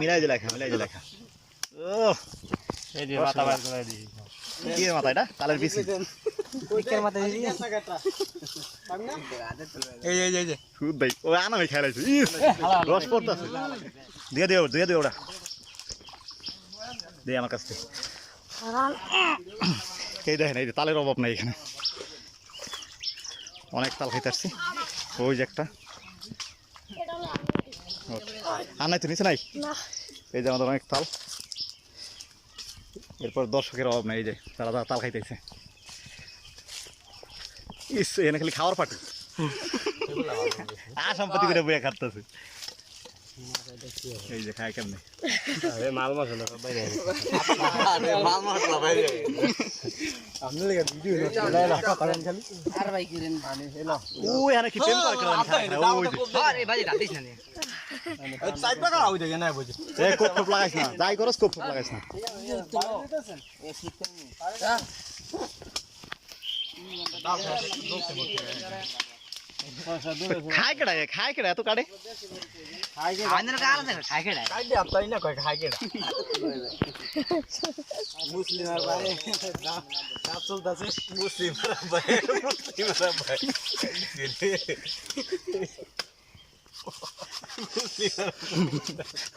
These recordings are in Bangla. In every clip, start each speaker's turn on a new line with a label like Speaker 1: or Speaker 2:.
Speaker 1: মিলাই যে লেখা মিলাই যে লেখা। ও
Speaker 2: এই যে মাথা বাইর করে দিই
Speaker 1: কি মাথা এটা? তালের পিসি।
Speaker 2: পিকের মাথা দিই এই এই এই
Speaker 1: সুদ ভাই ও আনা আমি রস পড়তেছে। দিয়ে দিও দিয়ে দিও ওটা। দে আমার কাছ থেকে। এই দেখেন এই যে তালের অভাব নাই এখানে। অনেক তাল খাইতে আসছি। ওই যে একটা। আর নাই তো নিচে নাই? এই যে আমাদের অনেক তাল। এরপর দর্শকের অভাব নাই এই যে তারা তারা তাল খাইতেছে। ইস এনে খালি খাওয়ার পাটি আর সম্পত্তি করে বইয়া খাটতেছে। এই যে খায় কেমনে?
Speaker 2: আরে মাল মশলা সব বাইরে
Speaker 1: ও এখানে কি প্রেম করে কেন খায় না ওই যে। এ কোপ কোপ লাগাইছ না। যাই করস কোপ কোপ লাগাইছ না। খায় কেডা এ? খায় কেডা এত কাটে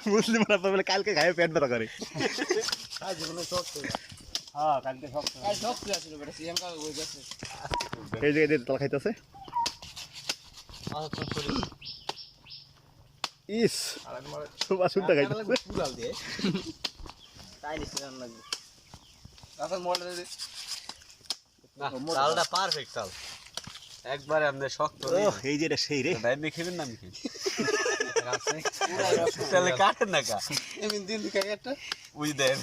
Speaker 1: মুসলিমরা তো বলে কালকে খায় পেট ব্যথা করে
Speaker 2: হ্যাঁ কালকে সব
Speaker 1: এই যে এদের তাল খাইতেছে ইস খাইতেছে
Speaker 3: চালটা পারফেক্ট চাল একবারে আমাদের শক্ত
Speaker 1: এই যে এটা সেই রে।
Speaker 3: ভাই মেখেবেন না মেখে তাহলে কাটেন না কা বুঝ দেন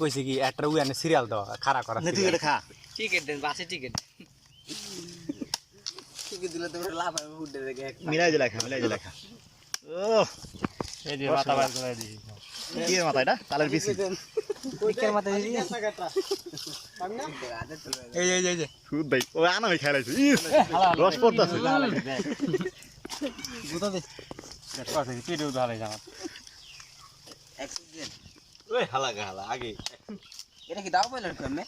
Speaker 2: কইছে কি একটা উয়ানে সিরিয়াল দাও খাড়া করা
Speaker 1: নে খা
Speaker 4: টিকিট দেন বাসে দিলে তো লাভ
Speaker 1: মিলাই যে লেখা মিলাই যে লেখা ও কি এর মাথা এটা? তালের পিসি
Speaker 2: পিকের মাথা এই এই এই
Speaker 1: সুদ ভাই ও আনা আমি খেলাইছি ইস, রস পড়তেছে।
Speaker 2: গুতা দে পাশে পিড়ে উধারে জামা
Speaker 3: ওই হালাকা হালা আগে।
Speaker 4: এটা কি দাও পাইলেন কেমনে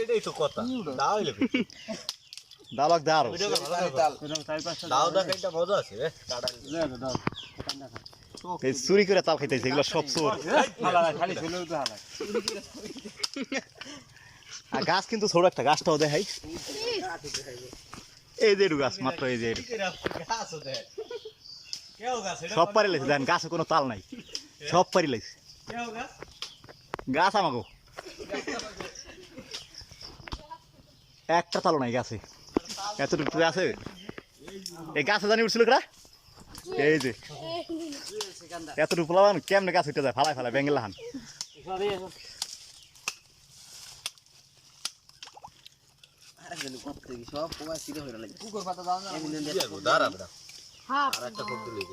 Speaker 3: এটাই তো কথা। দাও হইলে
Speaker 1: দালক দে আরও।
Speaker 2: এরকম চার পাঁচটা
Speaker 3: দাও দা কাইটা মজা আছে রে কাটা
Speaker 2: দাও দাও।
Speaker 1: এই চুরি করে তাল খাইতেছে এগুলো সব চোর। আর গাছ কিন্তু ছোট একটা গাছটাও দেখাই। এই যে গাছ মাত্র এই যে সব পারি লাইছে দেখেন গাছে কোনো তাল নাই। সব পারি লাইছে
Speaker 3: গাছ
Speaker 1: আমাকে একটা তালও নাই গাছে। এতটুকু আছে? এই গাছে জানি উঠছিল এই যে। এতটুকু পোলাবান কেমনে গাছ উঠে যায় ফালাই ফালাই বেঙ্গল হান
Speaker 4: আরে গেল কত কি সব পোয়া সিধা হয়ে লাগে কুকুর পাতা দাও না
Speaker 3: দাঁড়া আর একটা কোপ দিলে